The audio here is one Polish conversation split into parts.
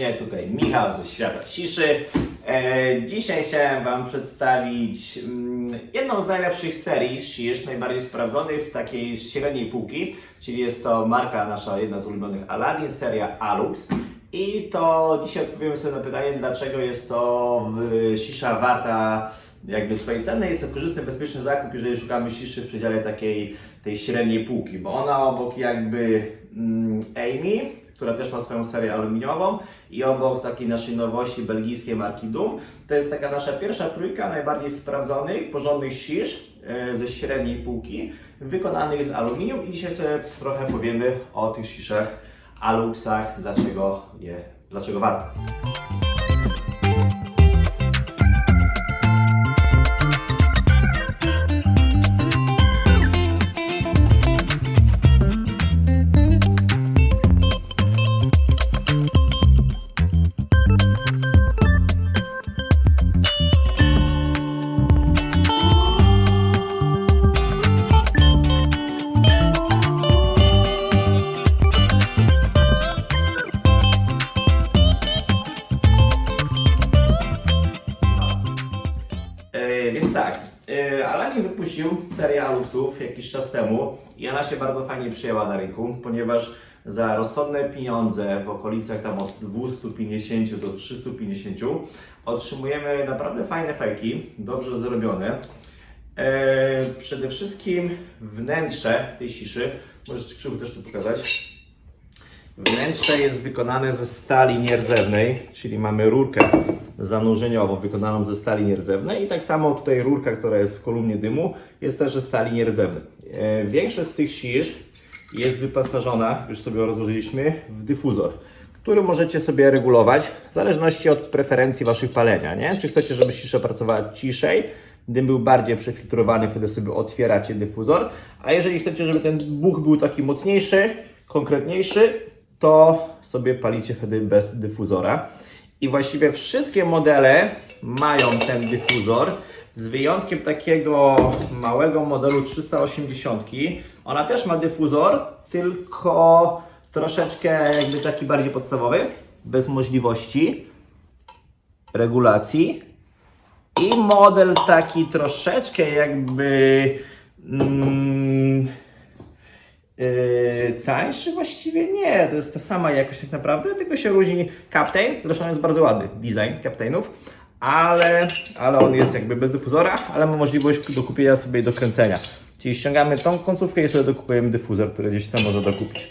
Serdecznie. Tutaj Michał ze Świata Ciszy. E, dzisiaj chciałem Wam przedstawić mm, jedną z najlepszych serii Shish, najbardziej sprawdzonych w takiej średniej półki, czyli jest to marka nasza, jedna z ulubionych Aladdin, seria Alux. I to dzisiaj odpowiemy sobie na pytanie, dlaczego jest to sisza warta jakby swojej ceny. Jest to korzystny, bezpieczny zakup, jeżeli szukamy siszy w przedziale takiej tej średniej półki, bo ona obok jakby mm, Amy, która też ma swoją serię aluminiową i obok takiej naszej nowości belgijskiej marki Doom, to jest taka nasza pierwsza trójka najbardziej sprawdzonych, porządnych sisz e, ze średniej półki, wykonanych z aluminium i dzisiaj sobie trochę powiemy o tych siszach Aluxach, dlaczego je, dlaczego warto. Aladdin wypuścił serię Aluxów jakiś czas temu i ona się bardzo fajnie przyjęła na rynku, ponieważ za rozsądne pieniądze w okolicach tam od 250 do 350 otrzymujemy naprawdę fajne fajki, dobrze zrobione. E, przede wszystkim wnętrze tej siszy, możesz Krzywu też tu pokazać. Wnętrze jest wykonane ze stali nierdzewnej, czyli mamy rurkę zanurzeniową wykonaną ze stali nierdzewnej i tak samo tutaj rurka, która jest w kolumnie dymu, jest też ze stali nierdzewnej. E, Większość z tych sisz jest wyposażona, już sobie rozłożyliśmy, w dyfuzor, który możecie sobie regulować w zależności od preferencji Waszych palenia. Nie? Czy chcecie, żeby sisza pracowała ciszej, dym był bardziej przefiltrowany, wtedy sobie otwieracie dyfuzor, a jeżeli chcecie, żeby ten buch był taki mocniejszy, konkretniejszy, to sobie palicie wtedy bez dyfuzora. I właściwie wszystkie modele mają ten dyfuzor, z wyjątkiem takiego małego modelu 380. Ona też ma dyfuzor, tylko troszeczkę jakby taki bardziej podstawowy, bez możliwości regulacji. I model taki troszeczkę jakby mm, Yy, tańszy właściwie nie, to jest ta sama jakość tak naprawdę, tylko się różni Captain, zresztą jest bardzo ładny design Captainów, ale, ale on jest jakby bez dyfuzora, ale ma możliwość do kupienia sobie i do kręcenia. Czyli ściągamy tą końcówkę i sobie dokupujemy dyfuzor, który gdzieś tam można dokupić.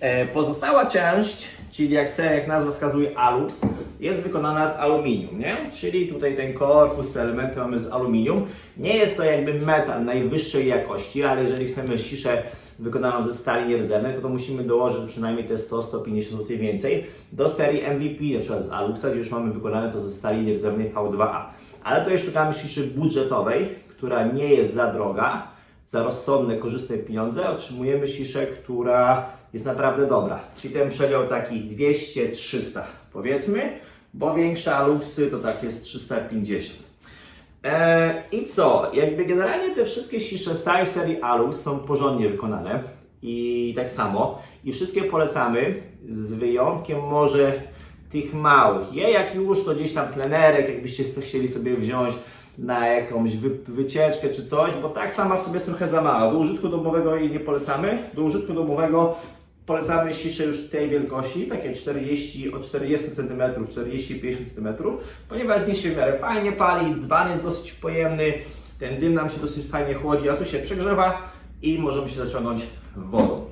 E, Pozostała część, czyli jak, se, jak nazwa wskazuje Alux, jest wykonana z aluminium, nie? Czyli tutaj ten korpus, te elementy mamy z aluminium. Nie jest to jakby metal najwyższej jakości, ale jeżeli chcemy siszę wykonaną ze stali nierdzewnej, to, to musimy dołożyć przynajmniej te 100-150 zł więcej do serii MVP, na przykład z Aluxa, gdzie już mamy wykonane to ze stali nierdzewnej V2A. Ale tutaj szukamy siszy budżetowej, która nie jest za droga, za rozsądne, korzystne pieniądze otrzymujemy siszę, która jest naprawdę dobra. Czyli ten przedział taki 200-300 powiedzmy, bo większe aluksy to tak jest 350. Eee, I co? Jakby generalnie te wszystkie z całej serii Alux są porządnie wykonane i tak samo. I wszystkie polecamy z wyjątkiem może tych małych. Je jak już to gdzieś tam plenerek, jakbyście chcieli sobie wziąć na jakąś wy, wycieczkę czy coś, bo tak sama w sobie jest trochę za mała. Do użytku domowego jej nie polecamy. Do użytku domowego polecamy sisze już tej wielkości, takie 40 od 40 cm, 40-50 cm, ponieważ z nich się w miarę fajnie pali, dzban jest dosyć pojemny, ten dym nam się dosyć fajnie chłodzi, a tu się przegrzewa i możemy się zaciągnąć wodą.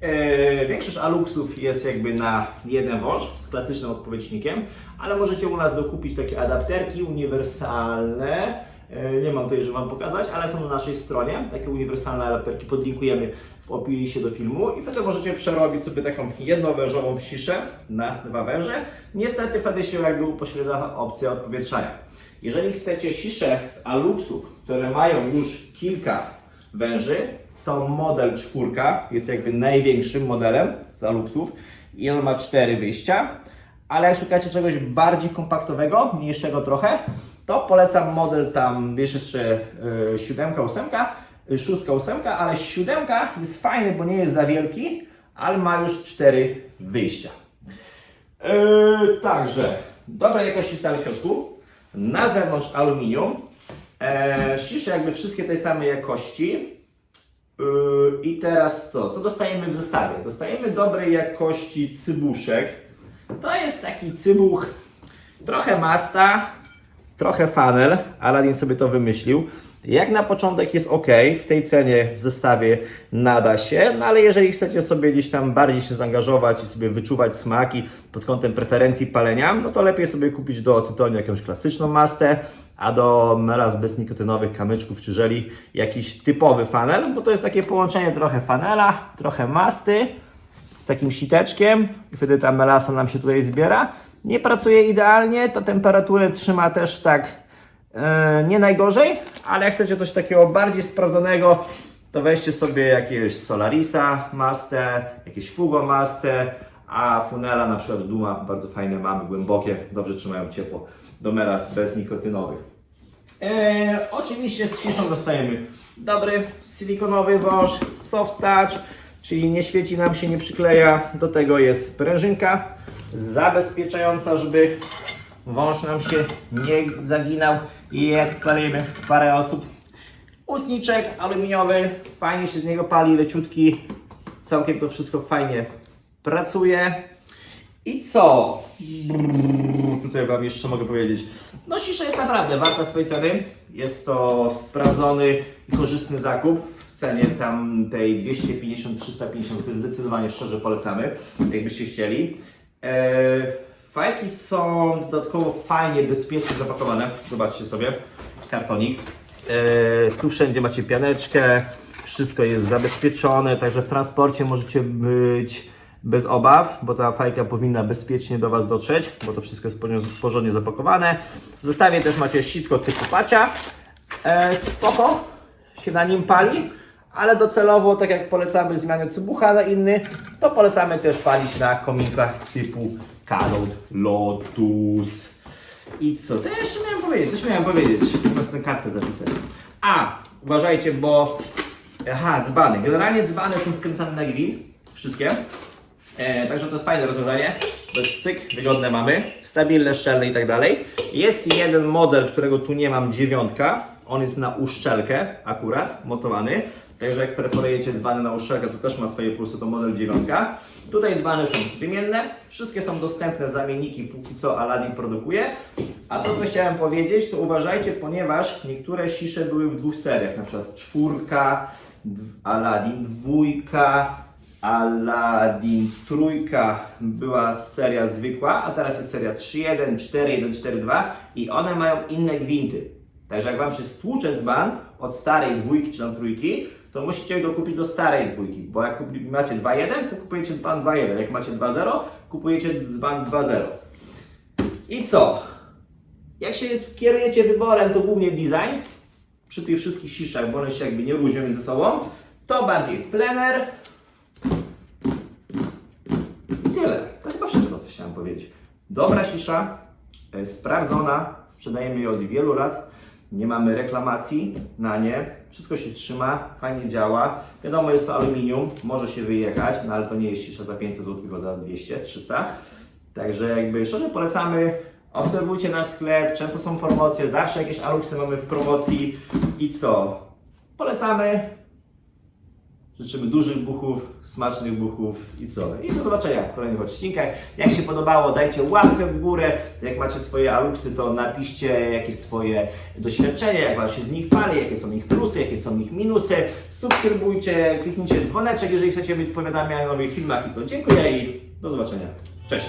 E, Większość aluksów jest jakby na jeden wąż z klasycznym odpowiednikiem, ale możecie u nas dokupić takie adapterki uniwersalne. E, Nie mam tutaj, żeby Wam pokazać, ale są na naszej stronie. Takie uniwersalne adapterki podlinkujemy w opisie do filmu i wtedy możecie przerobić sobie taką jednowężową siszę na dwa węże. Niestety wtedy się jakby upośledza opcja odpowietrzania. Jeżeli chcecie siszę z aluksów, które mają już kilka węży, to model czwórka jest jakby największym modelem z Aluxów i on ma cztery wyjścia. Ale jak szukacie czegoś bardziej kompaktowego, mniejszego trochę, to polecam model tam, wiesz jeszcze yy, siódemka, ósemka, yy, szóstka, ósemka, ale siódemka jest fajny, bo nie jest za wielki, ale ma już cztery wyjścia. Yy, także dobrej jakości stary w środku, na zewnątrz aluminium, e, jakby wszystkie tej samej jakości. Yy, I teraz co? Co dostajemy w zestawie? Dostajemy dobrej jakości cybuszek. To jest taki cybuch, trochę masta, trochę funnel. Aladdin sobie to wymyślił. Jak na początek jest ok, w tej cenie w zestawie nada się, no ale jeżeli chcecie sobie gdzieś tam bardziej się zaangażować i sobie wyczuwać smaki pod kątem preferencji palenia, no to lepiej sobie kupić do tytoniu jakąś klasyczną mastę, a do melas bez nikotynowych kamyczków czy żeli jakiś typowy funnel, bo to jest takie połączenie trochę funnela, trochę masty z takim siteczkiem i wtedy ta melasa nam się tutaj zbiera. Nie pracuje idealnie, to temperaturę trzyma też tak e, nie najgorzej, ale jak chcecie coś takiego bardziej sprawdzonego, to weźcie sobie jakiegoś Solarisa mastę, jakieś Fugo mastę, a Funela na przykład Duma, bardzo fajne mamy, głębokie, dobrze trzymają ciepło, do melas bez nikotynowych. E, oczywiście z ciszą dostajemy dobry silikonowy wąż, soft touch, czyli nie świeci nam się, nie przykleja. Do tego jest sprężynka zabezpieczająca, żeby wąż nam się nie zaginał i jak klejemy parę osób. Ustniczek aluminiowy, fajnie się z niego pali, leciutki, całkiem to wszystko fajnie pracuje. I co? Tutaj Wam jeszcze mogę powiedzieć. No cisza jest naprawdę warta swojej ceny. Jest to sprawdzony korzystny zakup w cenie tam tej 250-350, który zdecydowanie szczerze polecamy, jakbyście chcieli. Eee, fajki są dodatkowo fajnie, bezpiecznie zapakowane. Zobaczcie sobie, kartonik. Eee, tu wszędzie macie pianeczkę, wszystko jest zabezpieczone, także w transporcie możecie być bez obaw, bo ta fajka powinna bezpiecznie do Was dotrzeć, bo to wszystko jest porządnie zapakowane. W zestawie też macie sitko typu pacia. E, spoko się na nim pali, ale docelowo, tak jak polecamy zmianę cybucha na inny, to polecamy też palić na kominkach typu Carol, Lotus. I co? Co ja jeszcze miałem powiedzieć? Coś miałem powiedzieć. Muszę tę kartę zapisać. A, uważajcie, bo... Aha, dzbany. Generalnie dzbany są skręcane na gwint. Wszystkie. E, także to jest fajne rozwiązanie. Jest cyk, wygodne mamy, stabilne, szczelne i tak dalej. Jest jeden model, którego tu nie mam, dziewiątka. On jest na uszczelkę akurat, montowany. Także jak preferujecie dzbany na uszczelkę, to też ma swoje plusy, to model dziewiątka. Tutaj dzbany są wymienne, wszystkie są dostępne zamienniki, póki co Aladdin produkuje. A to, co chciałem powiedzieć, to uważajcie, ponieważ niektóre sisze były w dwóch seriach, na przykład czwórka, Aladdin, dwójka, Aladdin trójka była seria zwykła, a teraz jest seria 3.1, 4.1, 4.2 i one mają inne gwinty. Także jak Wam się stłucze dzban od starej dwójki czy tam trójki, to musicie go kupić do starej dwójki, bo jak macie 2.1, to kupujecie dzban 2.1, jak macie 2.0, kupujecie dzban 2.0. I co? Jak się kierujecie wyborem, to głównie design, przy tych wszystkich siszach, bo one się jakby nie różnią między sobą, to bardziej w plener, i tyle. To chyba wszystko, co chciałem powiedzieć. Dobra cisza, e, sprawdzona, sprzedajemy je od wielu lat, nie mamy reklamacji na nie, wszystko się trzyma, fajnie działa. Wiadomo, jest to aluminium, może się wyjechać, no ale to nie jest cisza za 500 zł, tylko za 200, 300. Także jakby szczerze polecamy, obserwujcie nasz sklep, często są promocje, zawsze jakieś aluksy mamy w promocji i co? Polecamy, Życzymy dużych buchów, smacznych buchów i co? I do zobaczenia w kolejnych odcinkach. Jak się podobało, dajcie łapkę w górę. Jak macie swoje aluksy, to napiszcie jakieś swoje doświadczenia, jak Wam się z nich pali, jakie są ich plusy, jakie są ich minusy. Subskrybujcie, kliknijcie dzwoneczek, jeżeli chcecie być powiadamiani o nowych filmach i co. Dziękuję i do zobaczenia. Cześć!